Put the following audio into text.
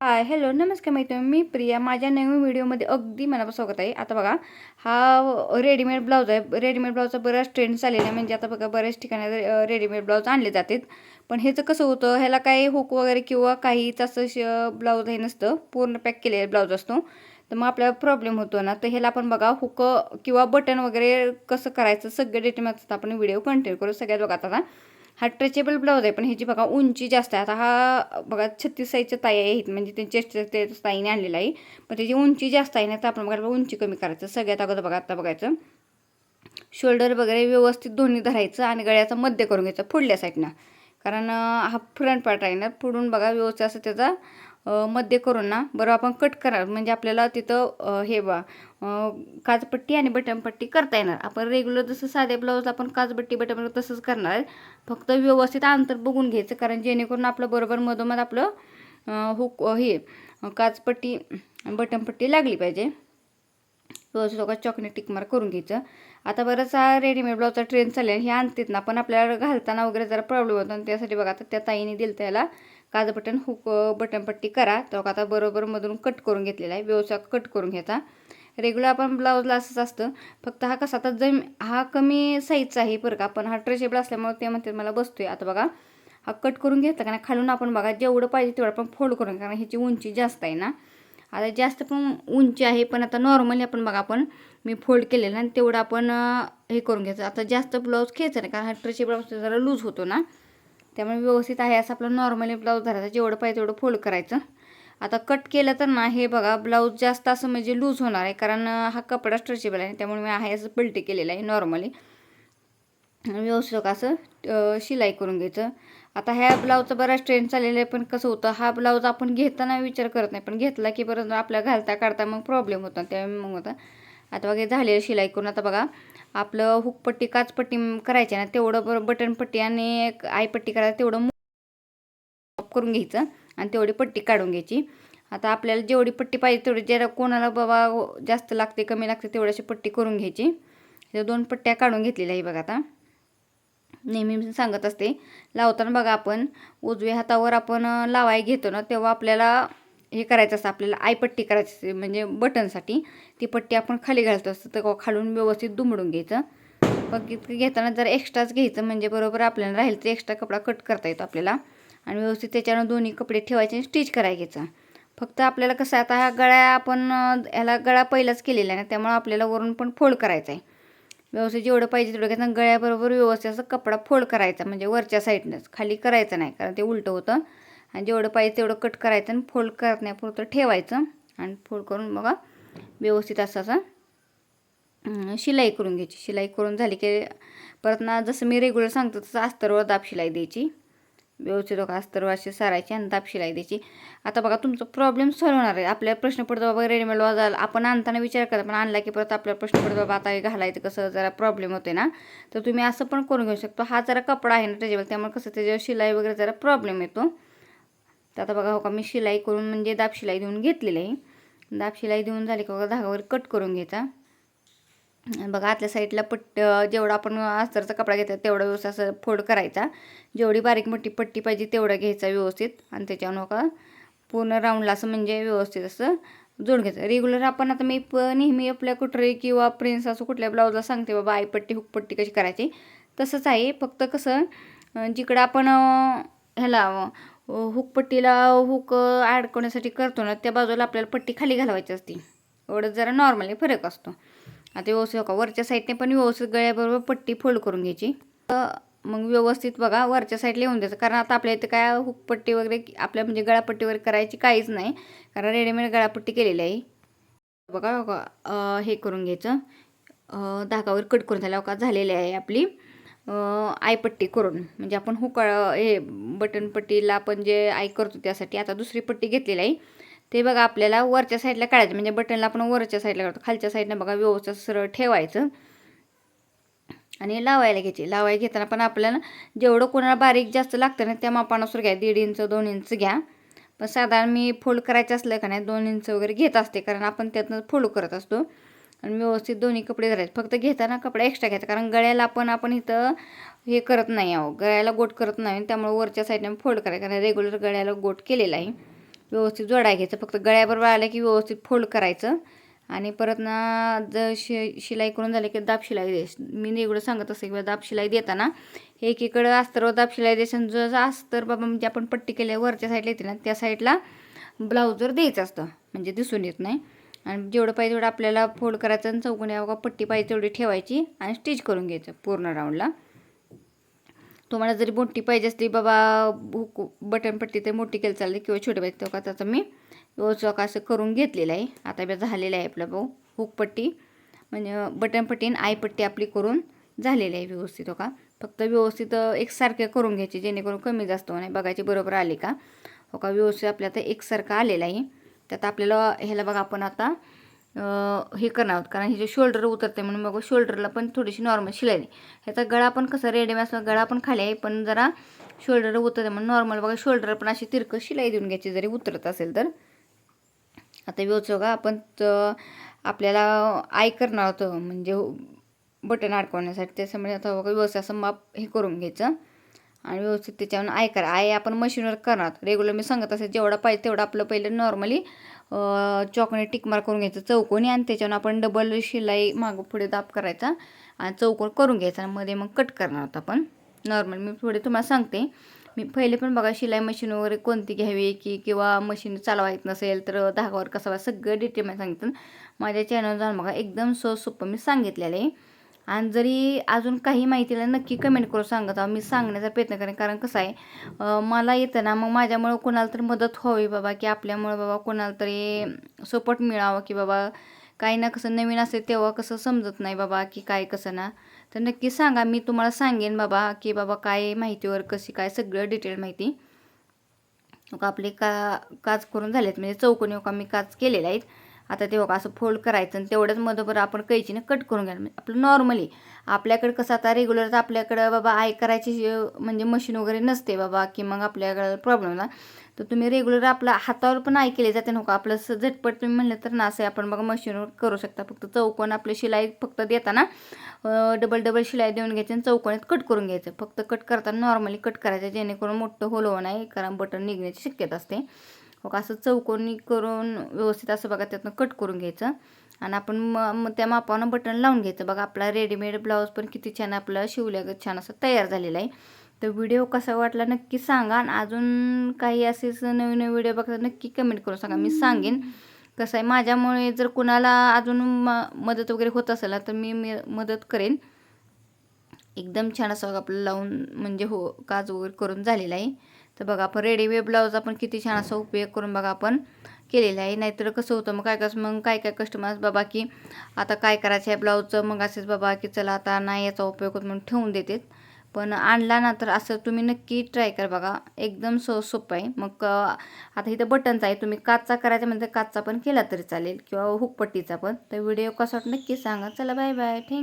Hi hello नमस्कार मैत्रिणी मी प्रिया. माझ्या नवीन व्हिडिओमध्ये अगदी मनापासून स्वागत आहे. आता बघा हा रेडीमेड ब्लाऊज आहे. रेडीमेड ब्लाऊजचा बराच ट्रेंड चाललेला आहे म्हणजे आता बघा बऱ्याच ठिकाणी रेडीमेड ब्लाऊज आणले जातात. पण ह्याचं कसं होतं ह्याला काही हुक वगैरे किंवा काहीच असं श ब्लाऊज हे नसतं. पूर्ण पॅक केलेलं ब्लाऊज असतो. तर मग आपल्याला प्रॉब्लेम होतो ना. तर ह्याला आपण बघा हुक किंवा बटन वगैरे कसं करायचं सगळं डिटेल आपण व्हिडिओ कंटिन्यू करू. सगळ्यात बघा आता. हा ट्रेचेबल ब्लाऊज आहे पण ह्याची बघा उंची जास्त आहे. आता हा बघा छत्तीस साईजच्या ताई आहेत म्हणजे त्यांच्या ते ताईने आणलेला आहे. पण त्याची उंची जास्त आहे ना तर आपण बघायला उंची कमी करायचं. सगळ्यात अगोदर बघा आता बघायचं. शोल्डर वगैरे व्यवस्थित दोन्ही धरायचं आणि गळ्याचा मध्य करून घ्यायचं पुढल्या साईडनं कारण हा फ्रंट पार्ट आहे ना पुढून बघा व्यवस्थित असं त्याचा मध्ये करून ना बरं आपण कट करा म्हणजे आपल्याला तिथं हे बा काजपट्टी आणि बटनपट्टी करता येणार. आपण रेग्युलर जसं साध्या ब्लाऊज आपण काजपट्टी बटन तसंच करणार आहे. फक्त व्यवस्थित अंतर बघून घ्यायचं कारण जेणेकरून आपलं बरोबर मधोमध आपलं हुक हे काजपट्टी बटनपट्टी लागली पाहिजे. व्यवस्थित लोक टिकमार करून घ्यायचं. आता बरंच हा रेडीमेड ब्लाऊजचा ट्रेन चालेल हे आणतात ना पण आपल्याला घालताना वगैरे जरा प्रॉब्लेम होतो. आणि त्यासाठी बघा आता त्या ताईने दिलं त्याला काज बटन हुक बटनपट्टी करा. तो आता बरोबर मधून कट करून घेतलेला आहे. व्यवस्थित कट करून घ्यायचा. रेग्युलर आपण ब्लाऊजला असंच असतं. फक्त हा कसा आता जम हा कमी साईजचा आहे बरं का. पण हा ट्रेशेबल असल्यामुळे ते म्हणतात मला बसतोय. आता बघा हा कट करून घेतला कारण खालून आपण बघा जेवढं पाहिजे तेवढं आपण फोल्ड करून कारण ह्याची उंची जास्त आहे ना. आता जास्त पण उंची आहे पण आता नॉर्मली आपण बघा आपण मी फोल्ड केलेलं आणि तेवढं आपण हे करून घ्यायचं. आता जास्त ब्लाऊज घ्यायचं नाही. कारण हा ट्रेशेबल जरा लूज होतो ना. त्यामुळे व्यवस्थित आहे असं आपलं नॉर्मली ब्लाऊज धरायचं. जेवढं पाहिजे तेवढं फोल्ड करायचं. आता कट केलं तर ना हे बघा ब्लाऊज जास्त असं म्हणजे लूज होणार आहे. कारण हा कपडा स्ट्रेचेबल आहे. त्यामुळे मी आहे असं पलटी केलेलं आहे नॉर्मली व्यवस्थित असं शिलाई करून घ्यायचं. आता ह्या ब्लाऊजचा बराच ट्रेंड चाललेला आहे. पण कसं होतं हा ब्लाऊज आपण घेताना विचार करत नाही. पण घेतला की परत आपल्या घालता काढता मग प्रॉब्लेम होता. त्यामुळे मग होता आता बघा झालेलं शिलाई करून. आता बघा आपलं हुकपट्टी काचपट्टी करायची ना तेवढं बरं बटनपट्टी आणि आईपट्टी करायचं तेवढं करून घ्यायचं आणि तेवढी पट्टी काढून घ्यायची. आता आपल्याला जेवढी पट्टी पाहिजे तेवढी जरा कोणाला बाबा जास्त लागते कमी लागते तेवढ्याशी पट्टी करून घ्यायची. त्या दोन पट्ट्या काढून घेतलेल्या आहे बघा आता. नेहमी सांगत असते लावताना बघा आपण उजव्या हातावर आपण लावाय घेतो ना तेव्हा आपल्याला हे करायचं असतं आपल्याला आयपट्टी करायची असते म्हणजे बटनसाठी ती पट्टी आपण खाली घालतो असतं तर खालून व्यवस्थित दुमडून घ्यायचं. मग घेताना जर एक्स्ट्राच घ्यायचं म्हणजे बरोबर आपल्याला राहील तर एक्स्ट्रा कपडा कट करता येतो आपल्याला. आणि व्यवस्थित त्याच्यानं दोन्ही कपडे ठेवायचे आणि स्टिच करायचं फक्त आपल्याला कसं आता हा गळ्या आपण ह्याला गळा पहिलाच केलेला आहे ना त्यामुळे आपल्याला वरून पण फोल्ड करायचा आहे व्यवस्थित जेवढं पाहिजे तेवढं घ्यायचं गळ्याबरोबर व्यवस्थित असं कपडा फोल्ड करायचा म्हणजे वरच्या साईडनंच खाली करायचं नाही कारण ते उलटं होतं. आणि जेवढं पाहिजे तेवढं कट करायचं आणि फोल्ड करत नाही पुरतं ठेवायचं. आणि फोल्ड करून बघा व्यवस्थित असं असं शिलाई करून घ्यायची. शिलाई करून झाली की परत ना जसं मी रेग्युलर सांगतो तसं अस्तरवर दाब शिलाई द्यायची. व्यवस्थित बघा अस्तरवर अशी सारायची आणि दाब शिलाई द्यायची. आता बघा तुमचा प्रॉब्लेम सॉल्व होणार आहे. आपल्या प्रश्न पडतो बाबा रेडीमेड वाजाल आपण आणताना विचार करता पण आणला की परत आपल्याला प्रश्न पडतो बाबा आता हे घालायचं कसं? जरा प्रॉब्लेम होते ना. तर तुम्ही असं पण करून घेऊ शकतो. हा जरा कपडा आहे ना त्याच्यावर त्यामुळे कसं त्याच्यावर शिलाई वगैरे जरा प्रॉब्लेम येतो. तर आता बघा हो का मी शिलाई करून म्हणजे दाब शिलाई देऊन घेतलेली आहे. दाब शिलाई देऊन झाली का बघा धागावर कट करून घ्यायचा बघा आतल्या साईडला पट्ट जेवढा आपण अस्तरचा कपडा घेतला तेवढा व्यवस्थित असं फोड करायचा. जेवढी बारीक मोठी पट्टी पाहिजे तेवढा घ्यायचा व्यवस्थित. आणि त्याच्यावर हो का पूर्ण राऊंडला असं म्हणजे व्यवस्थित असं जोड घ्यायचं. रेग्युलर आपण आता मी प नेहमी आपल्या कुठरी किंवा प्रिन्स असं कुठल्या ब्लाऊजला सांगते बाबा आईपट्टी हुकपट्टी कशी करायची? तसंच आहे. फक्त कसं जिकडं आपण ह्याला हुकपट्टीला हुक अडकवण्यासाठी करतो ना त्या बाजूला आपल्याला पट्टी खाली घालवायची असते. एवढं जरा नॉर्मली फरक असतो. आता व्यवस्थित बघा वरच्या साईडने पण व्यवस्थित गळ्याबरोबर पट्टी फोल्ड करून घ्यायची. मग व्यवस्थित बघा वरच्या साईडला येऊन द्यायचं. कारण आता आपल्या इथे काय हुकपट्टी वगैरे आपल्या म्हणजे गळापट्टी वगैरे करायची काहीच नाही. कारण रेडीमेड गळापट्टी केलेली आहे. बघा बघा हे करून घ्यायचं. धागावर कट करून झाल्या का झालेली आहे आपली. आयपट्टी करून. म्हणजे आपण हुकळ हे बटनपट्टीला आपण जे आय करतो त्यासाठी आता दुसरी पट्टी घेतलेली आहे. ते बघा आपल्याला वरच्या साईडला काढायचं. म्हणजे बटनला आपण वरच्या साईडला काढतो खालच्या साईडनं बघा व्यवस्थित सरळ ठेवायचं. आणि लावायला घ्यायची. लावायला घेताना पण आपल्याला जेवढं कोणाला बारीक जास्त लागतं ना त्या मापानुसार घ्या. दीड इंच दोन इंच घ्या. पण साधारण मी फोल्ड करायचं असलं का नाही दोन इंच वगैरे घेत असते. कारण आपण त्यातनं फोल्ड करत असतो. आणि व्यवस्थित दोन्ही कपडे धरायचे फक्त घेताना कपडा एक्स्ट्रा घ्यायचा कारण गळ्याला आपण आपण इथं हे करत नाही आहो गळ्याला गोट करत नाही त्यामुळे वरच्या साईडने फोल्ड करायचं. कारण रेग्युलर गळ्याला गोट केलेला आहे. व्यवस्थित जोडा घ्यायचं. फक्त गळ्याबरोबर आलं की व्यवस्थित फोल्ड करायचं. आणि परत ना जर शि शिलाई करून झाली की दाब शिलाई द्यायची मी रेग्युलर सांगत असते किंवा दाब शिलाई देताना एकीकडं अस्तरवर दाब शिलाई द्यायचं जसं अस्तर बाबा म्हणजे आपण पट्टी केल्या वरच्या साईडला येते ना त्या साईडला ब्लाऊजवर द्यायचं असतं म्हणजे दिसून येत नाही. आणि जेवढं पाहिजे तेवढं आपल्याला फोल्ड करायचं आणि चौकोनी का पट्टी पाहिजे तेवढी ठेवायची आणि स्टिच करून घ्यायचं पूर्ण राऊंडला. तुम्हाला जरी मोठी पाहिजे असली बाबा हुक बटन पट्टी तर मोठी केली चालते किंवा छोटी पाहिजे तेव्हा त्याचं मी व्यवस्थित असं करून घेतलेलं आहे. आता बी झालेलं आहे आपलं भाऊ हुकपट्टी म्हणजे बटनपट्टी आणि आयपट्टी आपली करून झालेली आहे व्यवस्थित हो का. फक्त व्यवस्थित एकसारखे करून घ्यायचे जेणेकरून कमी जास्त नाही. बघायचे बरोबर आले का. हो का व्यवस्थित आपल्या आता एकसारखं आलेलं आहे. त्यात आपल्याला ह्याला बघा आपण आता हे करणार आहोत. कारण हे जे शोल्डर उतरते म्हणून बघा शोल्डरला पण थोडीशी नॉर्मल शिलाई. नाही ह्याचा गळा पण कसं रेडीमेड असला गळा पण खाली आहे पण जरा शोल्डर उतरते म्हणून नॉर्मल बघा शोल्डर पण अशी तिरकं शिलाई देऊन घ्यायची जरी उतरत असेल तर. आता व्यवस्थित बघा आपण आपल्याला आय करणार होतं म्हणजे बटन अडकवण्यासाठी. त्याच्यामुळे आता बघा व्यवस्थित असं माप हे करून घ्यायचं. आणि व्यवस्थित त्याच्यावर आय करा. आय आपण मशीनवर करणार. रेग्युलर मी सांगत असेल जेवढा पाहिजे तेवढं आपलं पहिलं नॉर्मली चॉकने टिकमार करून घ्यायचं चौकोनी आणि त्याच्यावर आपण डबल शिलाई मागं पुढे दाब करायचा आणि चौकोन करून घ्यायचा आणि मध्ये मग कट करणार आहोत आपण. नॉर्मल मी पुढे तुम्हाला सांगते. मी पहिले पण बघा शिलाई मशीन वगैरे कोणती घ्यावी की किंवा मशीन चालवायचं नसेल तर धागावर कसं सगळं डिटेल मी सांगितलं. माझ्या चॅनल जाऊन बघा एकदम सो सोपं मी सांगितलेलं आहे. आणि जरी अजून काही माहितीला नक्की कमेंट करून सांगत आहो मी सांगण्याचा प्रयत्न करेन. कारण कसं आहे मला येतं ना मग माझ्यामुळं कोणाला तरी मदत व्हावी बाबा की आपल्यामुळं बाबा कोणाला तरी सपोर्ट मिळावा की बाबा काही ना कसं नवीन असेल तेव्हा कसं समजत नाही बाबा की काय कसं ना. तर नक्की सांगा मी तुम्हाला सांगेन बाबा की बाबा काय माहितीवर कशी काय सगळं डिटेल माहिती. आपले का काच करून झालेत म्हणजे चौकोनी का मी काच केलेले आहेत. आता ते बघा असं फोल्ड करायचं आणि तेवढंच मधोबर आपण कैचीनं कट करून घ्यायला म्हणजे आपलं नॉर्मली आपल्याकडे कसं आता रेग्युलर आपल्याकडं बाबा आय करायची म्हणजे मशीन वगैरे नसते बाबा की मग आपल्याकडं प्रॉब्लेम ना. तर तुम्ही रेग्युलर आपलं हातावर पण आय केले जाते नको आपलं झटपट तुम्ही म्हणलं तर ना असं आपण बघा मशीनवर करू शकता. फक्त चौकोन आपलं शिलाई फक्त देताना डबल डबल शिलाई देऊन घ्यायची आणि चौकोनात कट करून घ्यायचं. फक्त कट करताना नॉर्मली कट करायचं जेणेकरून मोठं होलं नाही कारण बटन निघण्याची शक्यता असते. मग असं चौकोनी करून व्यवस्थित असं बघा त्यातनं कट करून घ्यायचं. आणि आपण मग त्या मापानं बटन लावून घ्यायचं. बघा आपला रेडीमेड ब्लाऊज पण किती छान आपलं शिवल्या छान असं तयार झालेला आहे. तर व्हिडिओ कसा वाटला नक्की सांगा. आणि अजून काही असेच नवीन नवीन व्हिडिओ बघता नक्की कमेंट करून सांगा. मी सांगेन कसं आहे. माझ्यामुळे जर कुणाला अजून म मदत वगैरे होत असेल तर मी मदत करेन. एकदम छान असं आपलं लावून म्हणजे हो काज वगैरे करून झालेला आहे. तर बघा आपण रेडीमेड ब्लाऊज आपण किती छान असा उपयोग करून बघा आपण केलेला आहे. नाहीतर कसं होतं मग काय कसं मग काय काय कस्टमर्स बाबा की आता काय करायचं आहे ब्लाऊजचं मग असेच बाबा की चला आता नाही याचा उपयोग होत म्हणून ठेवून देतात. पण आणला ना तर असं तुम्ही नक्की ट्राय करा बघा. एकदम सो सोपं आहे. मग आता इथं बटनचा आहे तुम्ही काचचा करायचा म्हणजे काचचा पण केला तरी चालेल. किंवा हुकपट्टीचा पण. तर व्हिडिओ कसा नक्की सांगा. चला बाय बाय थँक्यू